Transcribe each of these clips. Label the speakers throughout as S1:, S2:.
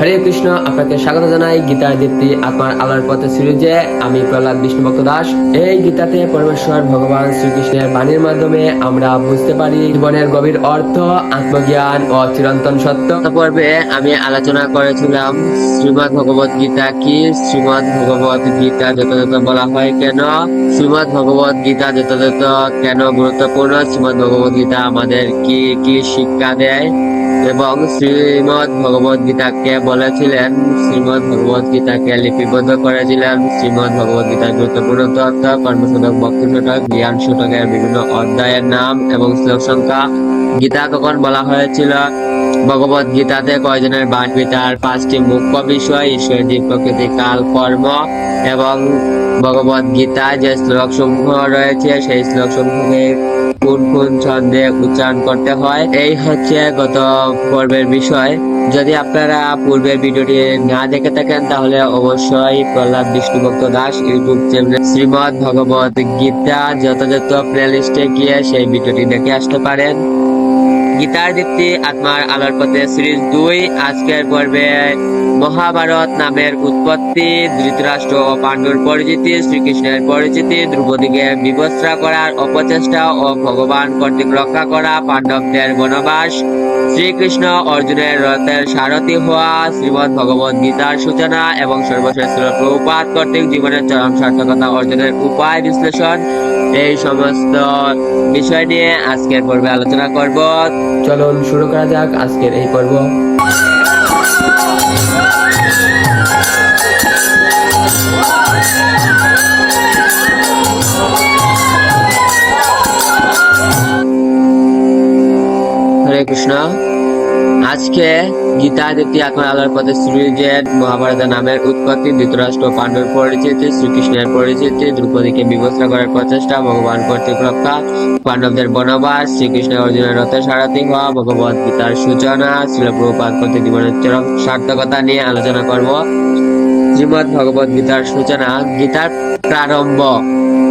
S1: হরে কৃষ্ণ, আপনাকে স্বাগত জানাই গীতার দীপ্তি আত্মার আলোর পথে সিরিজে। আমি প্রহ্লাদ বিষ্ণু ভক্ত দাস। এই গীতাতে পরমেশ্বর ভগবান শ্রীকৃষ্ণের বাণীর মাধ্যমে আমরা বুঝতে পারি জীবনের গভীর অর্থ, আত্মজ্ঞান ও চিরন্তন সত্য। পর্বে আমি আলোচনা করেছিলাম, শ্রীমদ ভগবত গীতা কি? শ্রীমদ ভগবত গীতা যথাযথ বলা হয় কেন? শ্রীমদ ভগবত গীতা যথাযথ কেন গুরুত্বপূর্ণ? শ্রীমদ ভগবত গীতা আমাদের কি কি শিক্ষা দেয়? এবং শ্রীমদ ভগবত গীতাকে বলেছিলেন শ্রীমদ ভগবত গীতাকে লিপিবদ্ধ করেছিলেন। শ্রীমদ ভগবত গীতার গুরুত্বপূর্ণ তথ্য কর্মশোধক ভক্তি শতক জ্ঞান শতকের বিভিন্ন অধ্যায়ের নাম এবং শ্লোক সংখ্যা। গীতা কখন বলা হয়েছিল ভগবত গীতাতে কয়জনের বাদ বিচার পাঁচটি মুখ্য বিষয় ঈশ্বরজি প্রকৃতি, কাল, কর্ম এবং ভগবত গীতায় যে শ্লোক সমূহ রয়েছে, সেই শ্লোক সমূহকে কোন কোন ছন্দে উচ্চারণ করতে হয়। এই হচ্ছে গত পর্বের বিষয়। যদি আপনারা পূর্বের ভিডিওটি না দেখে থাকেন, তাহলে অবশ্যই প্রহ্লাদ বিষ্ণুভক্ত দাস ইউটিউব চ্যানেল শ্রীমদ ভগবত গীতা যথাযথ প্লেলিস্টে গিয়ে সেই ভিডিওটি দেখে আসতে পারেন। গীতার দীপ্তি আত্মার আলোর পথে সিরিজ দুই আজকের পর্বে মহাভারত নামের উৎপত্তি, ধৃতরাষ্ট্র ও পাণ্ডুর পরিচিতি, শ্রীকৃষ্ণের পরিচিতি দ্রৌপদীকে বিবস্ত্রা করার অপচেষ্টা ও ভগবান কর্তৃক রক্ষা করা পাণ্ডবদের বনবাস, শ্রীকৃষ্ণ অর্জুনের রথের সারথি হওয়া, শ্রীমদ ভগবত গীতার সূচনা এবং সর্বশ্রেষ্ঠ প্রভুপাত কর্তৃক জীবনের চরম সার্থকতা অর্জনের উপায় বিশ্লেষণ এই সমস্ত বিষয় নিয়ে আজকের পর্বে আলোচনা করব। চলুন শুরু করা যাক আজকের এই পর্ব। হরে কৃষ্ণ। আজকে গীতা দ্বিতি এখন আলোর পথে সিরিজের মহাভারত নামের উৎপত্তি, ধৃতরাষ্ট্র পাণ্ডুর পরিচিতি, শ্রীকৃষ্ণের পরিচিতি, দ্রৌপদীকে বিবস্ত্রা করার প্রচেষ্টা, ভগবান কর্তৃক রক্ষা, পাণ্ডবদের বনবাস, শ্রীকৃষ্ণ অর্জুনের রথে সারথি হওয়া ভগবত গীতার সূচনা শিলপ্রপাত প্রতি জীবনের চরম সার্থকতা নিয়ে আলোচনা করব। শ্রীমদ ভগবত গীতার সূচনা, গীতার প্রারম্ভ।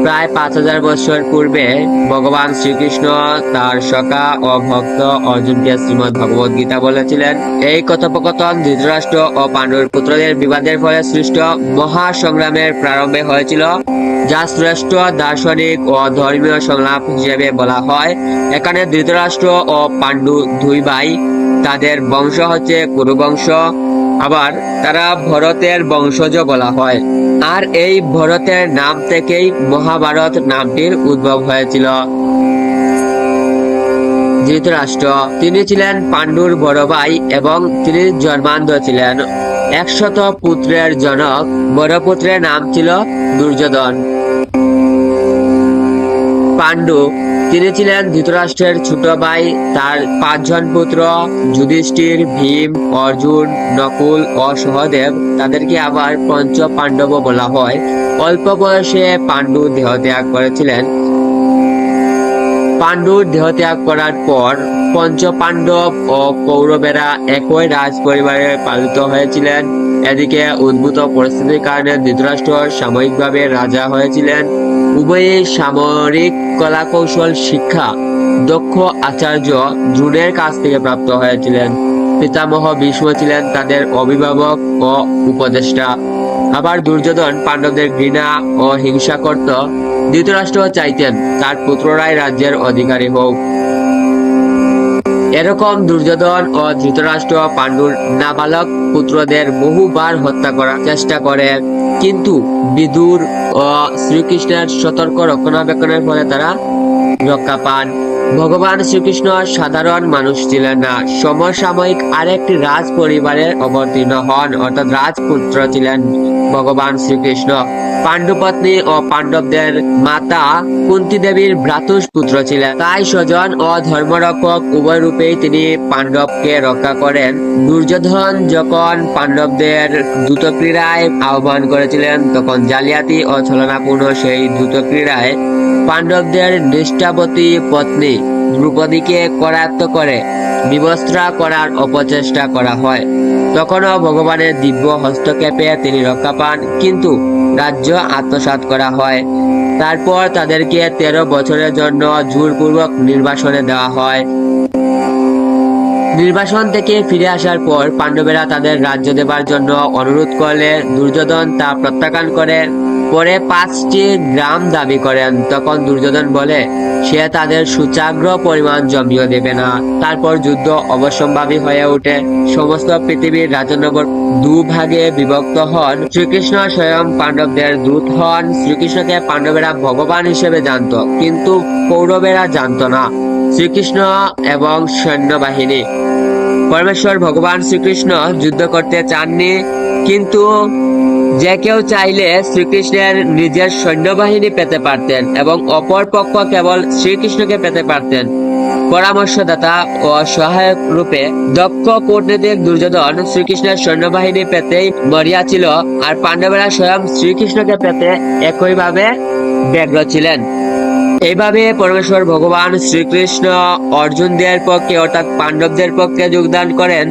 S1: প্রায় পাঁচ হাজার বছর পূর্বে ভগবান শ্রীকৃষ্ণ তার সখা ও ভক্ত অর্জুনকে শ্রীমদ ভগবত গীতা বলেছিলেন। এই কথোপকথন ধৃতরাষ্ট্র ও পাণ্ডুর পুত্রদের বিবাদের ফলে সৃষ্ট মহা সংগ্রামের প্রারম্ভে হয়েছিল, যা শ্রেষ্ঠ দার্শনিক ও ধর্মীয় সংলাপ হিসেবে বলা হয়। এখানে ধৃতরাষ্ট্র ও পাণ্ডু দুই ভাই, তাদের বংশ হচ্ছে কুরুবংশ। আবার তারা ভরতের বংশজ বলা হয়। আর এই ভরতের নাম থেকেই মহাভারত নামটির উদ্ভব হয়েছিল। ধৃতরাষ্ট্র, তিনি ছিলেন পাণ্ডুর বড় ভাই এবং তিনি জন্মান্ধ ছিলেন। একশত পুত্রের জনক, বড় পুত্রের নাম ছিল দুর্যোধন। পাণ্ডু তিনি ছিলেন ধৃতরাষ্ট্রের ছোট ভাই। তার পাঁচজন পুত্র, যুধিষ্ঠির, ভীম, অর্জুন, নকুল ও সহদেব। তাদেরকে আবার পঞ্চ পাণ্ডব বলা হয়। অল্প বয়সে পাণ্ডু দেহত্যাগ করেছিলেন। পাণ্ডুর দেহত্যাগ করার পর পঞ্চ পাণ্ডব ও কৌরবেরা একই রাজ পরিবারে পালিত হয়েছিলেন। এদিকে উদ্ভূত পরিস্থিতির কারণে ধৃতরাষ্ট্র সাময়িকভাবে রাজা হয়েছিলেন। উভয়ই সামরিক কলাকৌশল, শিক্ষা, দক্ষ আচার্য দ্রোণের কাছ থেকে প্রাপ্ত হয়েছিলেন। পিতামহ ভীষ্ম ছিলেন তাদের অভিভাবক ও উপদেষ্টা। আবার দুর্যোধন পাণ্ডবদের ঘৃণা ও হিংসা করত ধৃতরাষ্ট্র চাইতেন, তার পুত্ররাই রাজ্যের অধিকারী হোক। এরকম দুর্যোধন ও ধৃতরাষ্ট্র পাণ্ডুর নাবালক পুত্রদের বহুবার হত্যা করার চেষ্টা করে কিন্তু বিদুর ও শ্রীকৃষ্ণের সতর্ক রক্ষণাবেক্ষণের ফলে তারা রক্ষা ভগবান শ্রীকৃষ্ণ সাধারণ মানুষ ছিলেন না। সমসাময়িক আরেকটি রাজ পরিবারের অবতীর্ণ হন, অর্থাৎ রাজপুত্র ছিলেন ভগবান শ্রীকৃষ্ণ। পাণ্ডুপত্নী ও পাণ্ডবদের মাতা কুন্তি দেবীর ভ্রাতুষ পুত্র ছিলেন। তাই স্বজন ও ধর্মরক্ষক উভয় রূপেই তিনি পাণ্ডবকে রক্ষা করেন। দুর্যোধন যখন পাণ্ডবদের দ্রুত ক্রীড়ায় আহ্বান করেছিলেন, তখন জালিয়াতি ও ছলনাপূর্ণ সেই দ্রুত ক্রীড়ায় পাণ্ডবদের নিষ্ঠাবতী পত্নী দ্রৌপদীকে করায়ত্ত করে, বিবস্ত্রা করার অপচেষ্টা করা হয়। তখনও ভগবানের দিব্য হস্তক্ষেপে তিনি রক্ষা পান, কিন্তু রাজ্য আত্মসাৎ করা হয়। তারপর তাদেরকে তেরো বছরের জন্য জোরপূর্বক নির্বাসনে দেওয়া হয়। নির্বাসন থেকে ফিরে আসার পর পাণ্ডবেরা তাদের রাজ্য দেবার জন্য অনুরোধ করলে দুর্যোধন তা প্রত্যাখ্যান করে পরে পাঁচটি গ্রাম দাবি করেন। তখন দুর্যোধন বলে, সে তাদের সুচাগ্র পরিমাণ জমিও দেবে না। তারপর যুদ্ধ অবশ্যম্ভাবী হয়ে ওঠে। সমস্ত পৃথিবীর রাজনগর দুভাগে বিভক্ত হন। শ্রীকৃষ্ণ স্বয়ং পাণ্ডবদের দূত হন। শ্রীকৃষ্ণকে পাণ্ডবেরা ভগবান হিসেবে জানত, কিন্তু কৌরবেরা জানত না। শ্রীকৃষ্ণ এবং সৈন্যবাহিনী। পরমেশ্বর ভগবান শ্রীকৃষ্ণ যুদ্ধ করতে চাননি, কিন্তু যে কেউ চাইলে শ্রীকৃষ্ণের নিজের সৈন্যবাহিনী পেতে পারতেন এবং অপর পক্ষ কেবল শ্রীকৃষ্ণকে পেতে পারতেন। পরামর্শদাতা ও সহায়ক রূপে দক্ষ কূটনীতিক দুর্যোধন শ্রীকৃষ্ণের সৈন্যবাহিনী পেতেই মরিয়া ছিল আর পাণ্ডবেরা স্বয়ং শ্রীকৃষ্ণকে পেতে একইভাবে ব্যগ্র ছিলেন। এইভাবে পরমেশ্বর ভগবান শ্রীকৃষ্ণ অর্জুনদের পক্ষে অর্থাৎ পাণ্ডবদের পক্ষে যোগদান করেন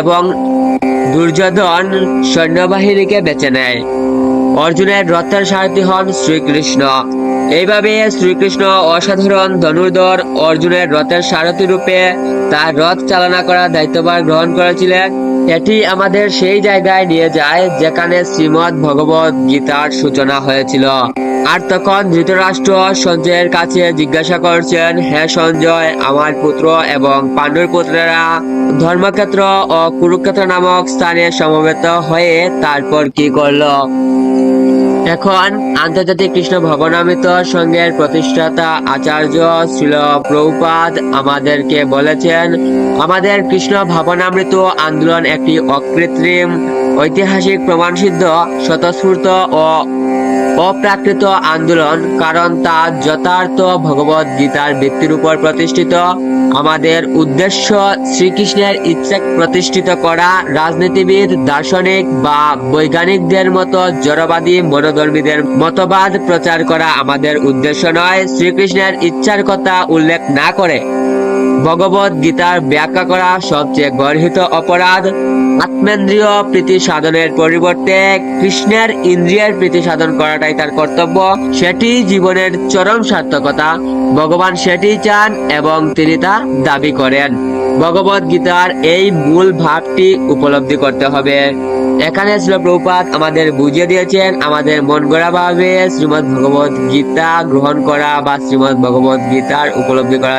S1: এবং দুর্যোধন সৈন্যবাহিনীকে বেছে নেয়। অর্জুনের রথের সারথি হন শ্রীকৃষ্ণ। এইভাবে শ্রীকৃষ্ণ অসাধারণ ধনুর্ধর অর্জুনের রথের সারথি রূপে তার রথ চালনা করার দায়িত্বভার গ্রহণ করেছিলেন। এটি আমাদের সেই জায়গায় নিয়ে যায় যেখানে শ্রীমৎ ভগবত গীতার সূচনা হয়েছিল। আর তখন ধৃতরাষ্ট্র সঞ্জয়ের কাছে জিজ্ঞাসা করছেন, হে সঞ্জয়, আমার পুত্র এবং পাণ্ডুর পুত্রেরা ধর্মক্ষেত্র ও কুরুক্ষেত্র নামক স্থানে সমবেত হয়ে তারপর কি করল? এখন আন্তর্জাতিক কৃষ্ণ ভবনামিত সংঘের প্রতিষ্ঠাতা আচার্য ছিল প্রভুপাদ আমাদেরকে বলেছেন, আমাদের কৃষ্ণ ভবনামৃত আন্দোলন একটি অকৃত্রিম, ঐতিহাসিক প্রমাণসিদ্ধ, স্বতঃস্ফূর্ত ও অপ্রাকৃত আন্দোলন, কারণ তা যথার্থ ভগবত গীতার ভিত্তির উপর প্রতিষ্ঠিত। আমাদের উদ্দেশ্য শ্রীকৃষ্ণের ইচ্ছা প্রতিষ্ঠিত করা রাজনীতিবিদ, দার্শনিক বা বৈজ্ঞানিকদের মতো জড়বাদী মনোধর্মীদের মতবাদ প্রচার করা আমাদের উদ্দেশ্য নয়। শ্রীকৃষ্ণের ইচ্ছার কথা উল্লেখ না করে ভগবত গীতার ব্যাখ্যা করা সবচেয়ে গর্হিত অপরাধ, আত্মেন্দ্রীয় প্রীতি সাধনের পরিবর্তে কৃষ্ণের ইন্দ্রিয়ের প্রীতি সাধন করাটাই তার কর্তব্য। সেটি জীবনের চরম সার্থকতা। ভগবান সেটি চান এবং তিনি তা দাবি করেন। ভগবত গীতার এই মূল ভাবটি উপলব্ধি করতে হবে। এখানে ছিল আমাদের বুঝিয়ে দিয়েছেন, আমাদের মন গড়া ভাবে শ্রীমদ ভগবত গীতা গ্রহণ করা বা শ্রীমদ ভগবত গীতার উপলব্ধি করা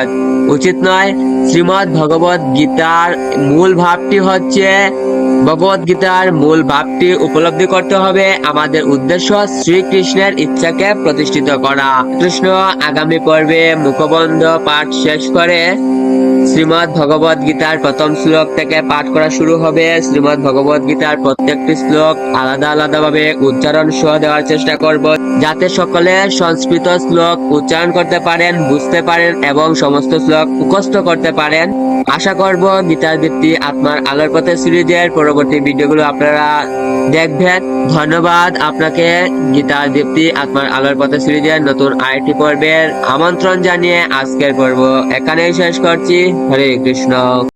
S1: উচিত নয়। শ্রীমদ ভগবত গীতার মূল ভাবটি হচ্ছে, ভগবত গীতার মূল ভাবটি উপলব্ধি করতে হবে। আমাদের উদ্দেশ্য শ্রীকৃষ্ণের ইচ্ছাকে প্রতিষ্ঠিত করা। কৃষ্ণ আগামী পর্বে মুখবন্ধ পাঠ শেষ করে শ্রীমদ ভগবত গীতার প্রথম শ্লোক থেকে পাঠ করা শুরু হবে। শ্রীমদ ভগবত গীতার প্রত্যেকটি শ্লোক আলাদা আলাদা ভাবে উচ্চারণ সহ দেওয়ার চেষ্টা করব, যাতে সকলে সংস্কৃত শ্লোক উচ্চারণ করতে পারেন, বুঝতে পারেন এবং সমস্ত শ্লোক মুখস্থ করতে পারেন। আশা করব গীতার ভিত্তি আত্মার আলোর পথে সিরিজের পরবর্তী ভিডিওগুলো আপনারা দেখবেন। ধন্যবাদ, আপনাকে গীতার দীপ্তি আত্মার আলোর পথে সিরিজের নতুন আরেকটি পর্বের আমন্ত্রণ জানিয়ে আজকের পর্ব এখানেই শেষ করছি। হরে কৃষ্ণ।